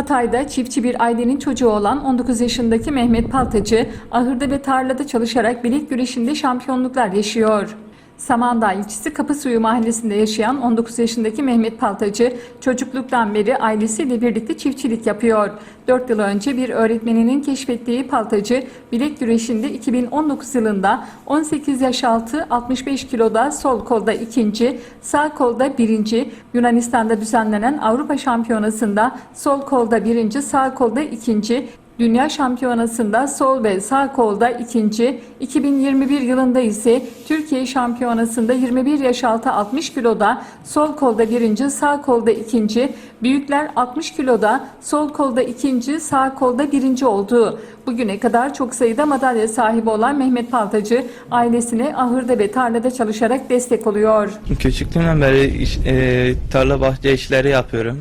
Hatay'da çiftçi bir ailenin çocuğu olan 19 yaşındaki Mehmet Paltacı, ahırda ve tarlada çalışarak bilek güreşinde şampiyonluklar yaşıyor. Samandağ ilçesi Kapısuyu mahallesinde yaşayan 19 yaşındaki Mehmet Paltacı çocukluktan beri ailesiyle birlikte çiftçilik yapıyor. 4 yıl önce bir öğretmeninin keşfettiği Paltacı bilek güreşinde 2019 yılında 18 yaş altı 65 kiloda sol kolda ikinci, sağ kolda birinci, Yunanistan'da düzenlenen Avrupa Şampiyonası'nda sol kolda birinci, sağ kolda ikinci, Dünya Şampiyonası'nda sol ve sağ kolda ikinci, 2021 yılında ise Türkiye Şampiyonası'nda 21 yaş altı 60 kiloda sol kolda birinci, sağ kolda ikinci, büyükler 60 kiloda sol kolda ikinci, sağ kolda birinci oldu. Bugüne kadar çok sayıda madalya sahibi olan Mehmet Paltacı ailesine ahırda ve tarlada çalışarak destek oluyor. Küçüklüğümden beri iş- e, tarla bahçe işleri yapıyorum.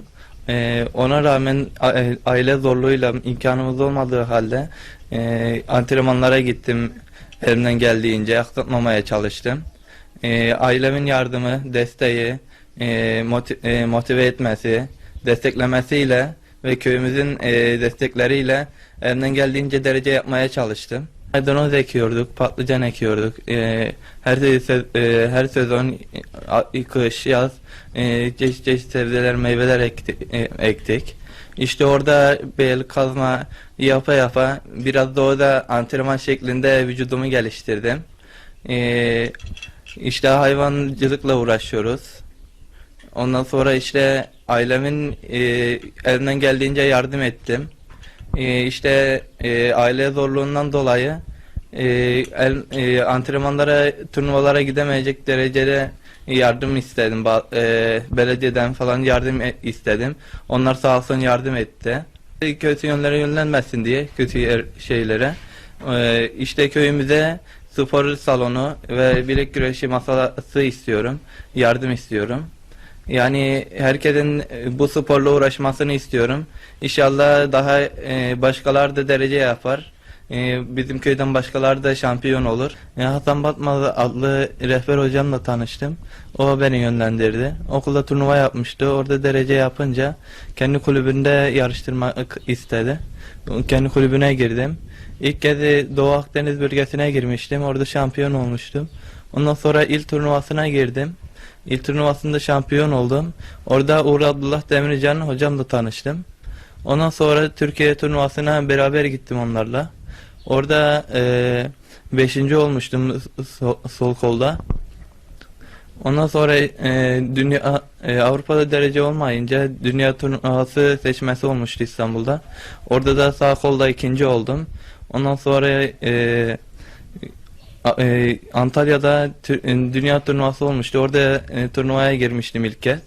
E, ona rağmen e, aile zorluğuyla imkanımız olmadığı halde e, antrenmanlara gittim. Elimden geldiğince aksatmamaya çalıştım. E, ailemin yardımı, desteği, e, moti- e, motive etmesi, desteklemesiyle ve köyümüzün e, destekleriyle elimden geldiğince derece yapmaya çalıştım. Maydanoz ekiyorduk, patlıcan ekiyorduk. Ee, her se- e, her sezon e, kış, yaz e, çeşit çeşit sebzeler, meyveler e, ektik. İşte orada bel kazma yapa yapa biraz da orada antrenman şeklinde vücudumu geliştirdim. Ee, işte hayvancılıkla uğraşıyoruz. Ondan sonra işte ailemin e, geldiğince yardım ettim. E, işte e, aile zorluğundan dolayı e, el, e, antrenmanlara, turnuvalara gidemeyecek derecede yardım istedim. Ba- e, belediyeden falan yardım e- istedim. Onlar sağ olsun yardım etti. Kötü yönlere yönlenmesin diye, kötü yer, şeylere. E, işte köyümüze spor salonu ve bilek güreşi masası istiyorum. Yardım istiyorum. Yani herkesin e, bu sporla uğraşmasını istiyorum. İnşallah daha e, başkalar da derece yapar. E, bizim köyden başkalar da şampiyon olur. E, Hasan Batmaz adlı rehber hocamla tanıştım. O beni yönlendirdi. Okulda turnuva yapmıştı. Orada derece yapınca kendi kulübünde yarıştırmak istedi. Kendi kulübüne girdim. İlk kez Doğu Akdeniz bölgesine girmiştim. Orada şampiyon olmuştum. Ondan sonra il turnuvasına girdim. İl turnuvasında şampiyon oldum. Orada Uğur Abdullah Demircan hocamla tanıştım. Ondan sonra Türkiye turnuvasına beraber gittim onlarla. Orada 5. olmuştum sol, sol kolda. Ondan sonra e, dünya e, Avrupa'da derece olmayınca dünya turnuvası seçmesi olmuştu İstanbul'da. Orada da sağ kolda ikinci oldum. Ondan sonra e, E, Antalya'da e, dünya turnuvası olmuştu. Orada e, turnuvaya girmiştim ilk kez.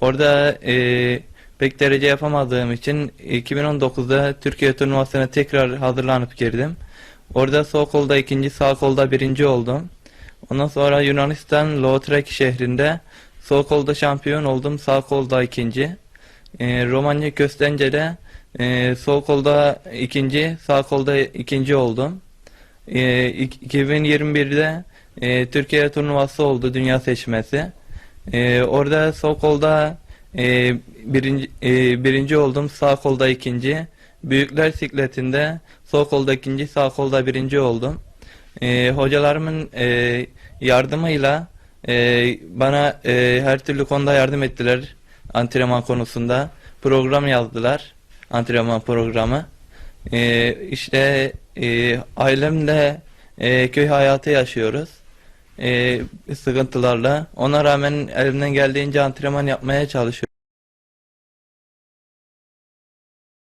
Orada e, pek derece yapamadığım için 2019'da Türkiye turnuvasına tekrar hazırlanıp girdim. Orada sol kolda ikinci, sağ kolda birinci oldum. Ondan sonra Yunanistan Lautrec şehrinde sol kolda şampiyon oldum, sağ kolda ikinci. E, Romanya Köstence'de e, sol kolda ikinci, sağ kolda ikinci oldum. Ee, ik- 2021'de e, Türkiye turnuvası oldu dünya seçmesi. Ee, orada sol kolda e, birinci, e, birinci oldum, sağ kolda ikinci. Büyükler sikletinde sol kolda ikinci, sağ kolda birinci oldum. Ee, hocalarımın e, yardımıyla e, bana e, her türlü konuda yardım ettiler antrenman konusunda. Program yazdılar, antrenman programı. Ee, işte e, ailemle e, köy hayatı yaşıyoruz. E, sıkıntılarla. Ona rağmen elimden geldiğince antrenman yapmaya çalışıyorum.